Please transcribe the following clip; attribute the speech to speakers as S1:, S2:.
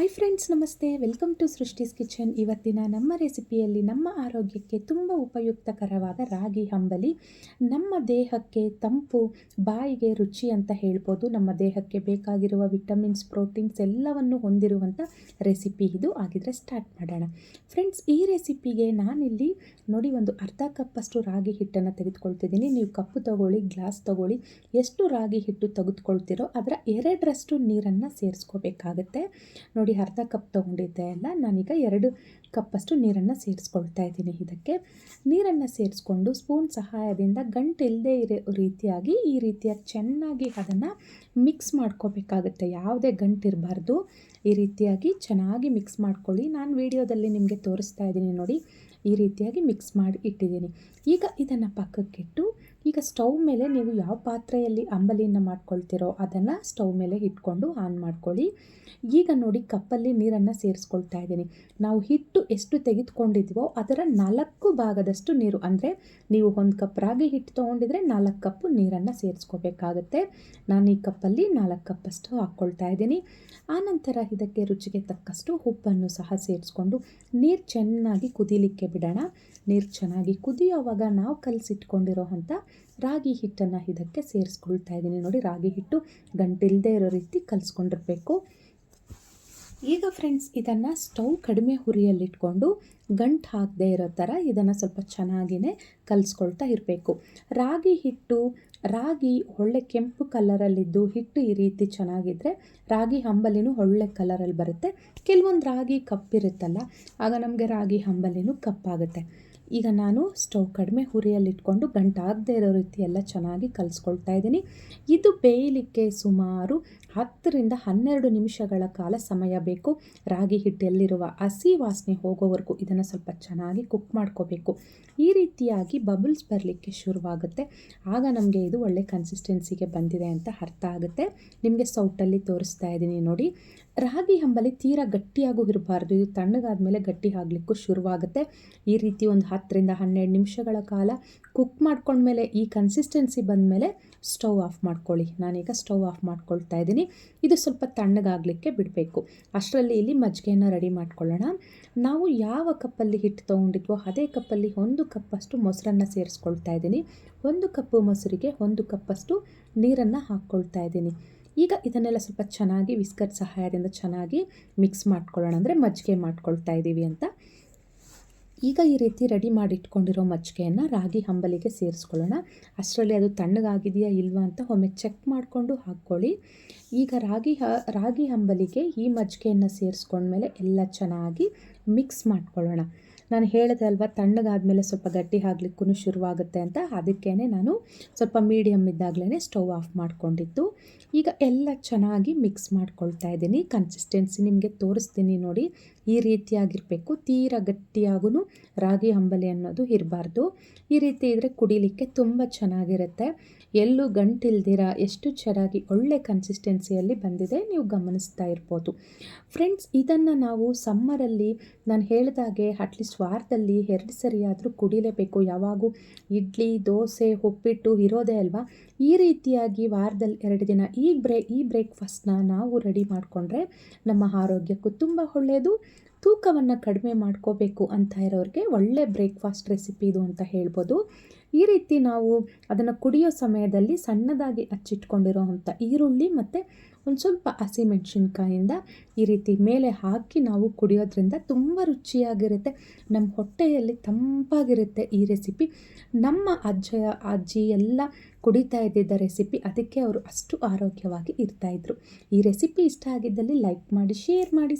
S1: Hi friends namaste. Welcome to Srushti's kitchen ಇವತ್ತಿನ ನಮ್ಮ ರೆಸಿಪಿಯಲ್ಲಿ ನಮ್ಮ ಆರೋಗ್ಯಕ್ಕೆ ತುಂಬ ಉಪಯುಕ್ತಕರವಾದ ರಾಗಿ ಹಂಬಲಿ. ನಮ್ಮ ದೇಹಕ್ಕೆ ತಂಪು, ಬಾಯಿಗೆ ರುಚಿ ಅಂತ ಹೇಳ್ಬೋದು. ನಮ್ಮ ದೇಹಕ್ಕೆ ಬೇಕಾಗಿರುವ ವಿಟಮಿನ್ಸ್, ಪ್ರೋಟೀನ್ಸ್ ಎಲ್ಲವನ್ನು ಹೊಂದಿರುವಂಥ ರೆಸಿಪಿ ಇದು. ಆಗಿದ್ರೆ ಸ್ಟಾರ್ಟ್ ಮಾಡೋಣ. ಫ್ರೆಂಡ್ಸ್ ಈ ರೆಸಿಪಿಗೆ ನಾನಿಲ್ಲಿ ನೋಡಿ ಒಂದು ಅರ್ಧ ಕಪ್ಪಷ್ಟು ರಾಗಿ ಹಿಟ್ಟನ್ನು ತೆಗೆದುಕೊಳ್ತಿದ್ದೀನಿ. ನೀವು ಕಪ್ಪು ತಗೊಳ್ಳಿ, ಗ್ಲಾಸ್ ತಗೊಳ್ಳಿ, ಎಷ್ಟು ರಾಗಿ ಹಿಟ್ಟು ತೆಗೆದುಕೊಳ್ತಿರೋ ಅದರ ಎರಡರಷ್ಟು ನೀರನ್ನು ಸೇರಿಸ್ಕೋಬೇಕಾಗತ್ತೆ. ನೋಡಿ ಅರ್ಧ ಕಪ್ ತೊಗೊಂಡಿದ್ದೆ ಅಲ್ಲ, ನಾನೀಗ ಎರಡು ಕಪ್ಪಷ್ಟು ನೀರನ್ನು ಸೇರಿಸ್ಕೊಳ್ತಾ ಇದ್ದೀನಿ ಇದಕ್ಕೆ. ನೀರನ್ನು ಸೇರಿಸ್ಕೊಂಡು ಸ್ಪೂನ್ ಸಹಾಯದಿಂದ ಗಂಟು ಗಂಟಿಲ್ಲದೆ ಇರೋ ರೀತಿಯಾಗಿ, ಈ ರೀತಿಯಾಗಿ ಚೆನ್ನಾಗಿ ಅದನ್ನು ಮಿಕ್ಸ್ ಮಾಡ್ಕೋಬೇಕಾಗುತ್ತೆ. ಯಾವುದೇ ಗಂಟಿರಬಾರ್ದು. ಈ ರೀತಿಯಾಗಿ ಚೆನ್ನಾಗಿ ಮಿಕ್ಸ್ ಮಾಡ್ಕೊಳ್ಳಿ. ನಾನು ವಿಡಿಯೋದಲ್ಲಿ ನಿಮಗೆ ತೋರಿಸ್ತಾ ಇದ್ದೀನಿ ನೋಡಿ, ಈ ರೀತಿಯಾಗಿ ಮಿಕ್ಸ್ ಮಾಡಿ ಇಟ್ಟಿದ್ದೀನಿ. ಈಗ ಇದನ್ನು ಪಕ್ಕಕ್ಕಿಟ್ಟು, ಈಗ ಸ್ಟವ್ ಮೇಲೆ ನೀವು ಯಾವ ಪಾತ್ರೆಯಲ್ಲಿ ಅಂಬಲಿಯನ್ನು ಮಾಡ್ಕೊಳ್ತಿರೋ ಅದನ್ನು ಸ್ಟವ್ ಮೇಲೆ ಇಟ್ಕೊಂಡು ಆನ್ ಮಾಡ್ಕೊಳ್ಳಿ. ಈಗ ನೋಡಿ, ಕಪ್ಪಲ್ಲಿ ನೀರನ್ನು ಸೇರಿಸ್ಕೊಳ್ತಾ ಇದ್ದೀನಿ. ನಾವು ಹಿಟ್ಟು ಎಷ್ಟು ತೆಗೆದುಕೊಂಡಿದ್ವೋ ಅದರ ನಾಲ್ಕು ಭಾಗದಷ್ಟು ನೀರು, ಅಂದರೆ ನೀವು ಒಂದು ಕಪ್ ರಾಗಿ ಹಿಟ್ಟು ತೊಗೊಂಡಿದ್ರೆ ನಾಲ್ಕು ಕಪ್ಪು ನೀರನ್ನು ಸೇರಿಸ್ಕೋಬೇಕಾಗತ್ತೆ. ನಾನು ಈ ಕಪ್ಪಲ್ಲಿ ನಾಲ್ಕು ಕಪ್ಪಷ್ಟು ಹಾಕ್ಕೊಳ್ತಾ ಇದ್ದೀನಿ. ಆನಂತರ ಇದಕ್ಕೆ ರುಚಿಗೆ ತಕ್ಕಷ್ಟು ಉಪ್ಪನ್ನು ಸಹ ಸೇರಿಸ್ಕೊಂಡು ನೀರು ಚೆನ್ನಾಗಿ ಕುದಿಲಿಕ್ಕೆ ಬಿಡೋಣ. ನೀರು ಚೆನ್ನಾಗಿ ಕುದಿಯೋವಾಗ ನಾವು ಕಲಸಿಟ್ಕೊಂಡಿರೋ ಅಂಥ ರಾಗಿ ಹಿಟ್ಟನ್ನು ಇದಕ್ಕೆ ಸೇರಿಸ್ಕೊಳ್ತಾ ಇದ್ದೀನಿ. ನೋಡಿ, ರಾಗಿ ಹಿಟ್ಟು ಗಂಟಿಲ್ಲದೆ ಇರೋ ರೀತಿ ಕಲಿಸ್ಕೊಂಡಿರ್ಬೇಕು. ಈಗ ಫ್ರೆಂಡ್ಸ್ ಇದನ್ನು ಸ್ಟವ್ ಕಡಿಮೆ ಹುರಿಯಲ್ಲಿಟ್ಕೊಂಡು ಗಂಟು ಹಾಕದೇ ಇರೋ ಥರ ಇದನ್ನು ಸ್ವಲ್ಪ ಚೆನ್ನಾಗಿಯೇ ಕಲಿಸ್ಕೊಳ್ತಾ ಇರಬೇಕು. ರಾಗಿ ಹಿಟ್ಟು ರಾಗಿ ಒಳ್ಳೆ ಕೆಂಪು ಕಲರಲ್ಲಿದ್ದು ಹಿಟ್ಟು ಈ ರೀತಿ ಚೆನ್ನಾಗಿದ್ದರೆ ರಾಗಿ ಹಂಬಲಿನೂ ಒಳ್ಳೆ ಕಲರಲ್ಲಿ ಬರುತ್ತೆ. ಕೆಲವೊಂದು ರಾಗಿ ಕಪ್ಪಿರುತ್ತಲ್ಲ, ಆಗ ನಮಗೆ ರಾಗಿ ಹಂಬಲಿನೂ ಕಪ್ಪಾಗುತ್ತೆ. ಈಗ ನಾನು ಸ್ಟವ್ ಕಡಿಮೆ ಹುರಿಯಲ್ಲಿಟ್ಕೊಂಡು ಗಂಟಾಗದೇ ಇರೋ ರೀತಿ ಎಲ್ಲ ಚೆನ್ನಾಗಿ ಕಲಿಸ್ಕೊಳ್ತಾ ಇದ್ದೀನಿ. ಇದು ಬೇಯಲಿಕ್ಕೆ ಸುಮಾರು ಹತ್ತರಿಂದ ಹನ್ನೆರಡು ನಿಮಿಷಗಳ ಕಾಲ ಸಮಯ ಬೇಕು. ರಾಗಿ ಹಿಟ್ಟಲ್ಲಿರುವ ಹಸಿ ವಾಸನೆ ಹೋಗೋವರೆಗೂ ಇದನ್ನು ಸ್ವಲ್ಪ ಚೆನ್ನಾಗಿ ಕುಕ್ ಮಾಡ್ಕೋಬೇಕು. ಈ ರೀತಿಯಾಗಿ ಬಬಲ್ಸ್ ಬರಲಿಕ್ಕೆ ಶುರುವಾಗುತ್ತೆ. ಆಗ ನಮಗೆ ಇದು ಒಳ್ಳೆ ಕನ್ಸಿಸ್ಟೆನ್ಸಿಗೆ ಬಂದಿದೆ ಅಂತ ಅರ್ಥ ಆಗುತ್ತೆ. ನಿಮಗೆ ಸೌಟಲ್ಲಿ ತೋರಿಸ್ತಾ ಇದ್ದೀನಿ ನೋಡಿ. ರಾಗಿ ಹಂಬಲಿ ತೀರಾ ಗಟ್ಟಿಯಾಗೂ ಇರಬಾರ್ದು. ಇದು ತಣ್ಣಗಾದ ಮೇಲೆ ಗಟ್ಟಿ ಆಗಲಿಕ್ಕೂ ಶುರುವಾಗುತ್ತೆ. ಈ ರೀತಿ ಒಂದು ಹತ್ತರಿಂದ ಹನ್ನೆರಡು ನಿಮಿಷಗಳ ಕಾಲ ಕುಕ್ ಮಾಡ್ಕೊಂಡ್ಮೇಲೆ ಈ ಕನ್ಸಿಸ್ಟೆನ್ಸಿ ಬಂದಮೇಲೆ ಸ್ಟವ್ ಆಫ್ ಮಾಡ್ಕೊಳ್ಳಿ. ನಾನೀಗ ಸ್ಟವ್ ಆಫ್ ಮಾಡ್ಕೊಳ್ತಾ ಇದ್ದೀನಿ. ಇದು ಸ್ವಲ್ಪ ತಣ್ಣಗಾಗಲಿಕ್ಕೆ ಬಿಡಬೇಕು. ಅಷ್ಟರಲ್ಲಿ ಇಲ್ಲಿ ಮಜ್ಜಿಗೆಯನ್ನು ರೆಡಿ ಮಾಡ್ಕೊಳ್ಳೋಣ. ನಾವು ಯಾವ ಕಪ್ಪಲ್ಲಿ ಹಿಟ್ಟು ತೊಗೊಂಡಿದ್ವೋ ಅದೇ ಕಪ್ಪಲ್ಲಿ ಒಂದು ಕಪ್ಪಷ್ಟು ಮೊಸರನ್ನು ಸೇರಿಸ್ಕೊಳ್ತಾ ಇದ್ದೀನಿ. ಒಂದು ಕಪ್ಪು ಮೊಸರಿಗೆ ಒಂದು ಕಪ್ಪಷ್ಟು ನೀರನ್ನು ಹಾಕ್ಕೊಳ್ತಾ ಇದ್ದೀನಿ. ಈಗ ಇದನ್ನೆಲ್ಲ ಸ್ವಲ್ಪ ಚೆನ್ನಾಗಿ ವಿಸ್ಕರ್ ಸಹಾಯದಿಂದ ಚೆನ್ನಾಗಿ ಮಿಕ್ಸ್ ಮಾಡ್ಕೊಳ್ಳೋಣ. ಅಂದರೆ ಮಜ್ಜಿಗೆ ಮಾಡ್ಕೊಳ್ತಾ ಇದ್ದೀವಿ ಅಂತ. ಈಗ ಈ ರೀತಿ ರೆಡಿ ಮಾಡಿ ಇಟ್ಕೊಂಡಿರೋ ಮಜ್ಜಿಗೆಯನ್ನು ರಾಗಿ ಹಂಬಲಿಗೆ ಸೇರಿಸ್ಕೊಳ್ಳೋಣ. ಅಷ್ಟರಲ್ಲಿ ಅದು ತಣ್ಣಗಾಗಿದೆಯಾ ಇಲ್ವಾ ಅಂತ ಒಮ್ಮೆ ಚೆಕ್ ಮಾಡಿಕೊಂಡು ಹಾಕ್ಕೊಳ್ಳಿ. ಈಗ ರಾಗಿ ಹ, ರಾಗಿ ಹಂಬಲಿಗೆ ಈ ಮಜ್ಜಿಗೆಯನ್ನು ಸೇರಿಸ್ಕೊಂಡ್ಮೇಲೆ ಎಲ್ಲ ಚೆನ್ನಾಗಿ ಮಿಕ್ಸ್ ಮಾಡ್ಕೊಳ್ಳೋಣ. ನಾನು ಹೇಳಿದೆ ಅಲ್ವಾ, ತಣ್ಣಗಾದಮೇಲೆ ಸ್ವಲ್ಪ ಗಟ್ಟಿ ಆಗ್ಲಿಕ್ಕೂ ಶುರುವಾಗುತ್ತೆ ಅಂತ. ಅದಕ್ಕೇ ನಾನು ಸ್ವಲ್ಪ ಮೀಡಿಯಮ್ ಇದ್ದಾಗಲೇ ಸ್ಟವ್ ಆಫ್ ಮಾಡ್ಕೊಂಡಿತ್ತು ಈಗ ಎಲ್ಲ ಚೆನ್ನಾಗಿ ಮಿಕ್ಸ್ ಮಾಡ್ಕೊಳ್ತಾ ಇದ್ದೀನಿ. ಕನ್ಸಿಸ್ಟೆನ್ಸಿ ನಿಮಗೆ ತೋರಿಸ್ತೀನಿ ನೋಡಿ. ಈ ರೀತಿಯಾಗಿರಬೇಕು. ತೀರ ಗಟ್ಟಿಯಾಗೂ ರಾಗಿ ಹಂಬಲಿ ಅನ್ನೋದು ಇರಬಾರ್ದು. ಈ ರೀತಿ ಇದ್ದರೆ ಕುಡಿಲಿಕ್ಕೆ ತುಂಬ ಚೆನ್ನಾಗಿರುತ್ತೆ. ಎಲ್ಲೂ ಗಂಟಿಲ್ದಿರ ಎಷ್ಟು ಚೆನ್ನಾಗಿ ಒಳ್ಳೆ ಕನ್ಸಿಸ್ಟೆನ್ಸಿಯಲ್ಲಿ ಬಂದಿದೆ ನೀವು ಗಮನಿಸ್ತಾ ಇರ್ಬೋದು. ಫ್ರೆಂಡ್ಸ್ ಇದನ್ನು ನಾವು ಸಮ್ಮರಲ್ಲಿ ನಾನು ಹೇಳಿದಾಗೆ ಅಟ್ಲೀಸ್ಟ್ ವಾರದಲ್ಲಿ ಎರಡು ಸರಿಯಾದರೂ ಕುಡಿಲೇಬೇಕು. ಯಾವಾಗೂ ಇಡ್ಲಿ, ದೋಸೆ, ಉಪ್ಪಿಟ್ಟು ಇರೋದೇ ಅಲ್ವಾ? ಈ ರೀತಿಯಾಗಿ ವಾರದಲ್ಲಿ ಎರಡು ದಿನ ಈ ಬ್ರೇ, ಈ ಬ್ರೇಕ್ಫಾಸ್ಟ್ನ ನಾವು ರೆಡಿ ಮಾಡಿಕೊಂಡ್ರೆ ನಮ್ಮ ಆರೋಗ್ಯಕ್ಕೂ ತುಂಬ ಒಳ್ಳೆಯದು. ತೂಕವನ್ನು ಕಡಿಮೆ ಮಾಡ್ಕೋಬೇಕು ಅಂತ ಇರೋರಿಗೆ ಒಳ್ಳೆ ಬ್ರೇಕ್ಫಾಸ್ಟ್ ರೆಸಿಪಿ ಇದು ಅಂತ ಹೇಳ್ಬೋದು. ಈ ರೀತಿ ನಾವು ಅದನ್ನು ಕುಡಿಯೋ ಸಮಯದಲ್ಲಿ ಸಣ್ಣದಾಗಿ ಹಚ್ಚಿಟ್ಕೊಂಡಿರೋ ಅಂಥ ಈರುಳ್ಳಿ ಮತ್ತು ಒಂದು ಸ್ವಲ್ಪ ಹಸಿಮೆಣ್ಸಿನ್ಕಾಯಿಂದ ಈ ರೀತಿ ಮೇಲೆ ಹಾಕಿ ನಾವು ಕುಡಿಯೋದ್ರಿಂದ ತುಂಬ ರುಚಿಯಾಗಿರುತ್ತೆ. ನಮ್ಮ ಹೊಟ್ಟೆಯಲ್ಲಿ ತಂಪಾಗಿರುತ್ತೆ ಈ ರೆಸಿಪಿ. ನಮ್ಮ ಅಜ್ಜ, ಅಜ್ಜಿ ಎಲ್ಲ ಕುಡಿತಾ ಇದ್ದಿದ್ದ ರೆಸಿಪಿ ಅದಕ್ಕೆ ಅವರು ಅಷ್ಟು ಆರೋಗ್ಯವಾಗಿ ಇರ್ತಾಯಿದ್ರು ಈ ರೆಸಿಪಿ ಇಷ್ಟ ಆಗಿದ್ದಲ್ಲಿ ಲೈಕ್ ಮಾಡಿ, ಶೇರ್ ಮಾಡಿ.